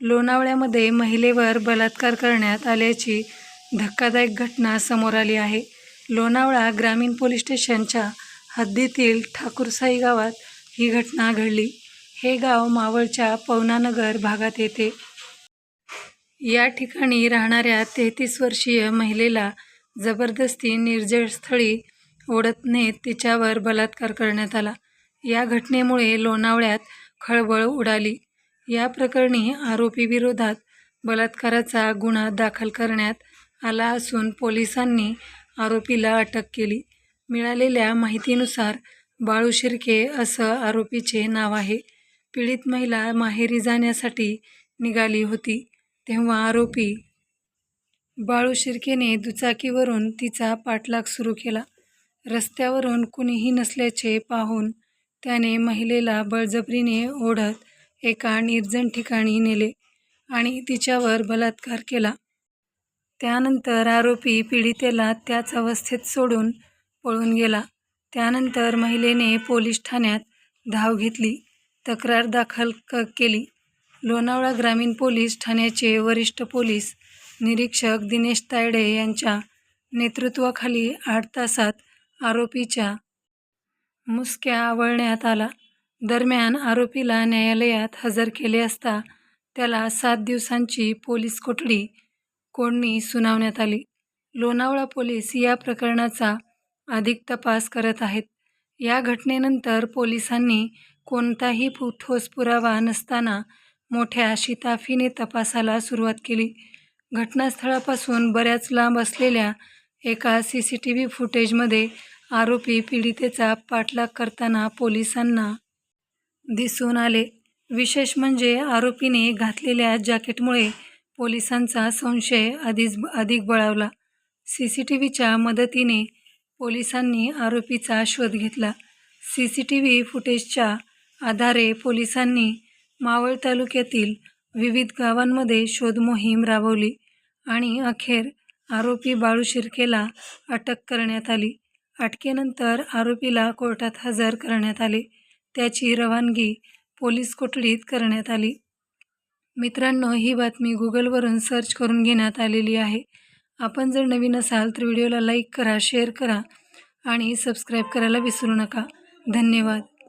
लोणावळ्यामध्ये महिलेवर बलात्कार करण्यात आल्याची धक्कादायक घटना समोर आली आहे. लोणावळा ग्रामीण पोलीस स्टेशनच्या हद्दीतील ठाकूरसाई गावात ही घटना घडली. हे गाव मावळच्या पवनानगर भागात येते. या ठिकाणी राहणाऱ्या तेहतीस वर्षीय महिलेला जबरदस्ती निर्जळस्थळी ओढत नेत तिच्यावर बलात्कार करण्यात आला. या घटनेमुळे लोणावळ्यात खळबळ उडाली. या प्रकरणी आरोपीविरोधात बलात्काराचा गुन्हा दाखल करण्यात आला असून पोलिसांनी आरोपीला अटक केली. मिळालेल्या माहितीनुसार बाळू शिर्के असं आरोपीचे नाव आहे. पीडित महिला माहेरी जाण्यासाठी निघाली होती. तेव्हा आरोपी बाळू शिर्केने दुचाकीवरून तिचा पाठलाग सुरू केला. रस्त्यावरून कुणीही नसल्याचे पाहून त्याने महिलेला बळजबरीने ओढत एका निर्जन ठिकाणी नेले आणि तिच्यावर बलात्कार केला. त्यानंतर आरोपी पीडितेला त्याच अवस्थेत सोडून पळून गेला. त्यानंतर महिलेने पोलीस ठाण्यात धाव घेतली तक्रार दाखल क केली. लोणावळा ग्रामीण पोलीस ठाण्याचे वरिष्ठ पोलीस निरीक्षक दिनेश तायडे यांच्या नेतृत्वाखाली आठ तासात आरोपीच्या मुसक्या आवळण्यात आला. दरम्यान आरोपीला न्यायालयात हजर केले असता त्याला सात दिवसांची पोलीस कोठडी कोडणी सुनावण्यात आली. लोणावळा पोलीस या प्रकरणाचा अधिक तपास करत आहेत. या घटनेनंतर पोलिसांनी कोणताही पु ठोस पुरावा नसताना मोठ्या शिताफीने तपासाला सुरुवात केली. घटनास्थळापासून बऱ्याच लांब असलेल्या एका सी सी टी व्ही फुटेजमध्ये आरोपी पीडितेचा पाठलाग करताना पोलिसांना दिसून आले. विशेष म्हणजे आरोपीने घातलेल्या जॅकेटमुळे पोलिसांचा संशय अधिक अधिक बळावला. सी सी टी व्हीच्या मदतीने पोलिसांनी आरोपीचा शोध घेतला. सी सी टी व्ही फुटेजच्या आधारे पोलिसांनी मावळ तालुक्यातील विविध गावांमध्ये शोध मोहीम राबवली आणि अखेर आरोपी बाळू शिर्केला अटक करण्यात आली. अटकेनंतर आरोपीला कोर्टात हजर करण्यात आले. त्याची रवानगी पोलीस कोठडीत करण्यात आली. मित्रांनो ही बातमी गुगलवरून सर्च करून घेण्यात आलेली आहे. आपण जर नवीन असाल तर व्हिडिओला लाईक करा शेअर करा आणि सबस्क्राईब करायला विसरू नका. धन्यवाद.